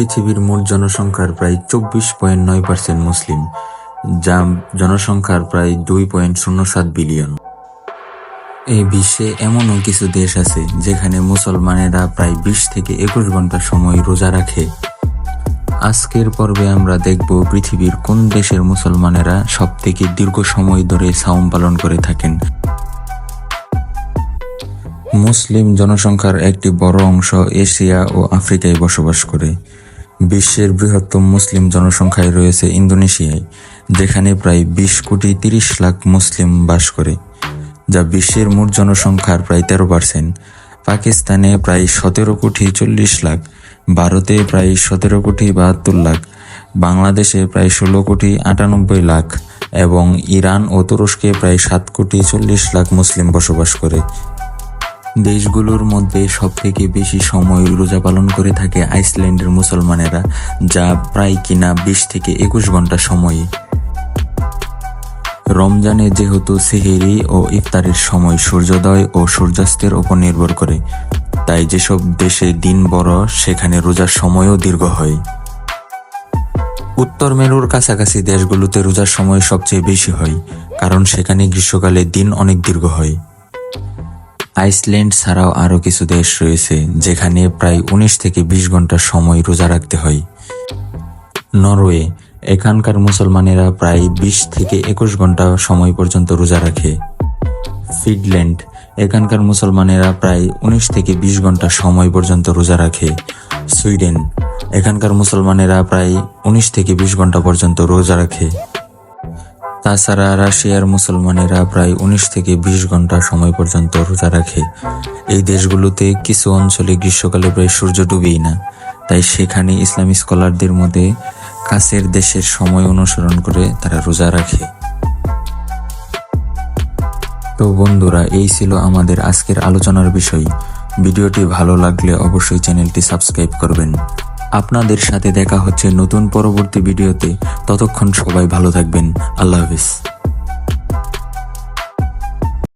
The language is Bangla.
পৃথিবীর মোট জনসংখ্যার প্রায় চব্বিশ পয়েন্ট নয় পার্সেন্ট মুসলিম, যা জনসংখ্যার প্রায় দুই পয়েন্ট শূন্য সাত বিলিয়ন। এই বিশ্বে এমনও কিছু দেশ আছে যেখানে মুসলমানেরা প্রায় বিশ থেকে একুশ ঘণ্টা সময় রোজা রাখে। আজকের পর্বে আমরা দেখব পৃথিবীর কোন দেশের মুসলমানেরা সব থেকে দীর্ঘ সময় ধরে সাওম পালন করে থাকেন। মুসলিম জনসংখ্যার একটি বড় অংশ এশিয়া ও আফ্রিকায় বসবাস করে। বিশ্বের বৃহত্তম মুসলিম জনসংখ্যায় রয়েছে ইন্দোনেশিয়ায়। যেখানে প্রায় বিশ কোটি তিরিশ লাখ মুসলিম বাস করে, যা বিশ্বের মোট জনসংখ্যার প্রায় তেরো পার্সেন্ট। পাকিস্তানে প্রায় সতেরো কোটি চল্লিশ লাখ, ভারতে প্রায় সতেরো কোটি বাহাত্তর লাখ, বাংলাদেশে প্রায় ষোলো কোটি আটানব্বই লাখ এবং ইরান ও তুরস্কে প্রায় সাত কোটি চল্লিশ লাখ মুসলিম বসবাস করে। দেশগুলোর মধ্যে সবথেকে বেশি সময় রোজা পালন করে থাকে আইসল্যান্ডের মুসলমানেরা, যা প্রায় কিনা বিশ থেকে একুশ ঘণ্টা সময়ে। রমজানে যেহেতু সেহেরি ও ইফতারের সময় সূর্যোদয় ও সূর্যাস্তের উপর নির্ভর করে, তাই যেসব দেশে দিন বড়, সেখানে রোজার সময়ও দীর্ঘ হয়। উত্তর মেরুর কাছাকাছি দেশগুলোতে রোজার সময় সবচেয়ে বেশি হয়, কারণ সেখানে গ্রীষ্মকালে দিন অনেক দীর্ঘ হয়। আইসল্যান্ড ছাড়াও আরও কিছু দেশ রয়েছে, যেখানে প্রায় উনিশ থেকে বিশ ঘণ্টা সময় রোজা রাখতে হয়। নরওয়ে, এখানকার মুসলমানেরা প্রায় বিশ থেকে একুশ ঘণ্টা সময় পর্যন্ত রোজা রাখে। ফিনল্যান্ড, এখানকার মুসলমানেরা প্রায় উনিশ থেকে বিশ ঘণ্টা সময় পর্যন্ত রোজা রাখে। সুইডেন, এখানকার মুসলমানেরা প্রায় উনিশ থেকে বিশ ঘণ্টা পর্যন্ত রোজা রাখে। তাছাড়া রাশিয়ার মুসলমানেরা প্রায় উনিশ থেকে বিশ ঘণ্টা সময় পর্যন্ত রোজা রাখে। এই দেশগুলোতে কিছু অঞ্চলে গ্রীষ্মকালে প্রায় সূর্য ডুবেই না। তাই সেখানে ইসলামী স্কলারদের মধ্যে কাছের দেশের সময় অনুসরণ করে তারা রোজা রাখে। তো বন্ধুরা, এই ছিল আমাদের আজকের আলোচনার বিষয়। ভিডিওটি ভালো লাগলে অবশ্যই চ্যানেলটি সাবস্ক্রাইব করবেন। আপনাদের সাথে দেখা হচ্ছে নতুন পরবর্তী ভিডিওতে। ততক্ষণ সবাই ভালো থাকবেন। আল্লাহ হাফিজ।